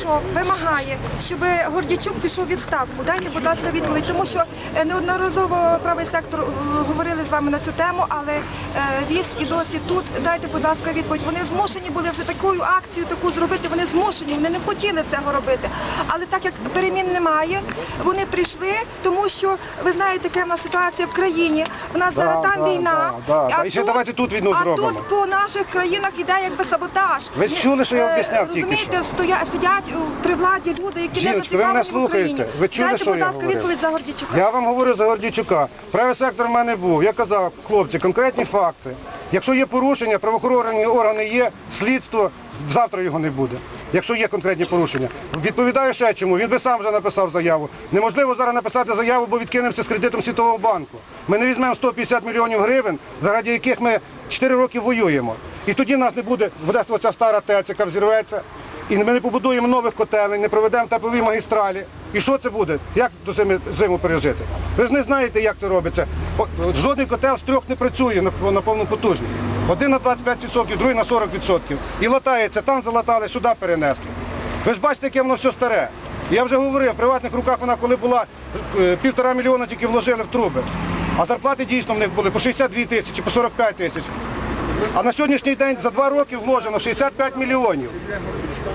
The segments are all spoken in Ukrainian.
що вимагає, щоб Гордічук пішов відставку. Дайте, будь ласка, відповідь, тому що е, неодноразово правий сектор е, говорили з вами на цю тему, але е, і досі тут. Дайте, будь ласка, відповідь. Вони змушені були вже таку акцію таку зробити. Вони змушені, вони не хотіли цього робити. Але так як перемін немає, вони прийшли, тому що ви знаєте, яка в нас ситуація в країні. У нас Да, зараз там да, війна. да, да. а І ще давайте тут війну а зробимо. тут по наших країнах іде якби саботаж. Ви чули, що я Е, об'ясняв тільки Розумієте, що? стоя, сидять при владі люди, які не Жіночко, ви мене зацікавлені в слухаєте? Ви чули, Дайте, що будь я ласка, говорив? відповідь за Гордійчука. Я вам говорю за Гордійчука. Правий сектор в мене був. Я казав, хлопці, конкретні факти. Якщо є порушення, правоохоронні органи є, слідство, завтра його не буде. Якщо є конкретні порушення. Відповідаю ще чому. Він би сам вже написав заяву. Неможливо зараз написати заяву, бо відкинемося з кредитом Світового банку. Ми не візьмемо 150 мільйонів гривень, заради яких ми 4 роки воюємо. І тоді нас не буде, буде ця стара ТЕЦ, яка взірветься. І ми не побудуємо нових котелень, не проведемо теплові магістралі. І що це буде? Як до зими, зиму пережити? Ви ж не знаєте, як це робиться. Жодний котел з трьох не працює на, на повну потужність. Один на 25%, другий на 40%. І латається, там залатали, сюди перенесли. Ви ж бачите, яке воно все старе. Я вже говорив, в приватних руках вона коли була е, півтора мільйона тільки вложили в труби. А зарплати дійсно в них були по 62 тисячі, по 45 тисяч. А на сьогоднішній день за два роки вложено 65 мільйонів.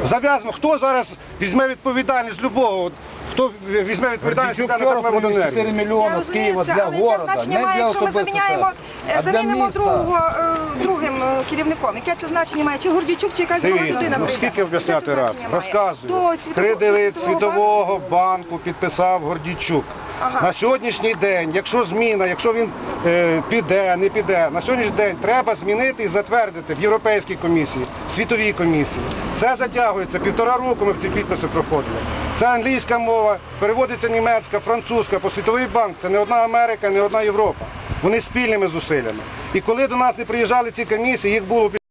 Зав'язано, хто зараз візьме відповідальність з любого, хто візьме відповідальність за вчора привіз 4 мільйони з Києва це, для але яке города, значення має, для якщо ми заміняємо, е, а для замінимо міста. другого, е, другим е, керівником? Яке це значення має? Чи Гордійчук, чи якась друга Дивіться, людина ну прийде? скільки об'ясняти Яке це раз? значення має? Розказую. До Кредит Світового банку? Світового банку підписав Гордійчук. Ага. На сьогоднішній день, якщо зміна, якщо він е, піде, не піде, на сьогоднішній день треба змінити і затвердити в Європейській комісії, світовій комісії. Це затягується. Півтора року ми в ці підписи проходили. Це англійська мова, переводиться німецька, французька, по світовий банк. Це не одна Америка, не одна Європа. Вони спільними зусиллями. І коли до нас не приїжджали ці комісії, їх було